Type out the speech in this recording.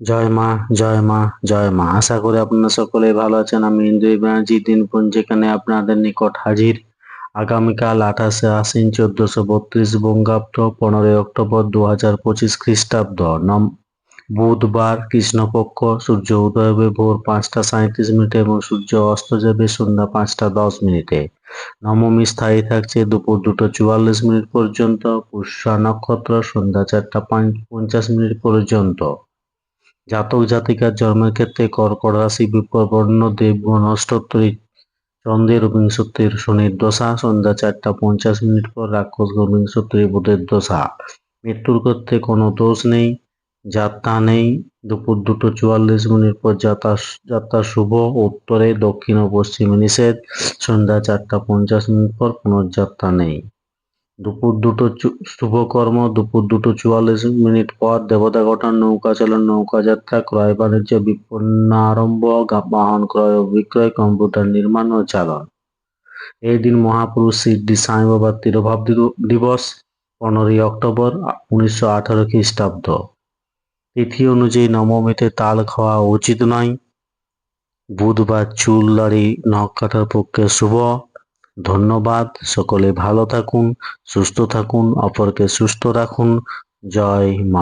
জয় মা জয় মা জয় মা। আশা করি আপনারা সকলে ভালো আছেন। আমি ইন্দু ব্যানার্জি দিনপুঞ্জ, যেখানে আপনাদের নিকট হাজির। আগামীকাল আঠাশে আশ্বিন চোদ্দশো বত্রিশ বঙ্গাব্দ, পনেরোই অক্টোবর দু হাজার পঁচিশ খ্রিস্টাব্দ। নম বুধবার কৃষ্ণপক্ষ, সূর্য উদয় হবে ভোর পাঁচটা সাঁইত্রিশ মিনিটে এবং সূর্য অস্ত যাবে সন্ধ্যা পাঁচটা দশ মিনিটে। নবমী স্থায়ী থাকছে দুপুর দুটো চুয়াল্লিশ মিনিট পর্যন্ত, পুষ্যা নক্ষত্র সন্ধ্যা চারটা পঞ্চাশ মিনিট পর্যন্ত। জাতক জাতিকার জন্মের ক্ষেত্রে কর্কট রাশি বিপর্বর্ণ দেবগণ অষ্টোত্তরী চন্দ্রের বিংশতির শনির দশা, সন্ধ্যা চারটা পঞ্চাশ মিনিট পর রাক্ষস বিংশতির বুধের দশা। মৃত্যুর ক্ষেত্রে কোনো দোষ নেই, যাত্রা নেই, দুপুর দুটো চুয়াল্লিশ মিনিট পর যাত্রা যাত্রা শুভ, উত্তরে দক্ষিণ ও পশ্চিমে নিষেধ, সন্ধ্যা চারটা পঞ্চাশ মিনিট পর পুনর্যাত্রা নেই। দুপুর দুটো শুভকর্ম দুপুর দুটো চুয়াল্লিশ মিনিট পর দেবতা গঠন নৌকা চালন, নৌকা যাত্রা ক্রয় বাণিজ্য বিপন্ন আরম্ভ বাহন ক্রয় ও বিক্রয়, কম্পিউটার নির্মাণ ও চালন। এই দিন মহাপুরুষ সিদ্ধি সাই বাবার তিরোভাব দিবস, পনেরোই অক্টোবর, উনিশশো আঠারো খ্রিস্টাব্দ। তিথি অনুযায়ী নবমীতে তাল খাওয়া উচিত নয়। বুধবার চুল দাড়ি, নখ কাটার পক্ষে শুভ। ধন্যবাদ। সকলে ভালো থাকুন সুস্থ থাকুন অপরকে সুস্থ রাখুন। জয় মা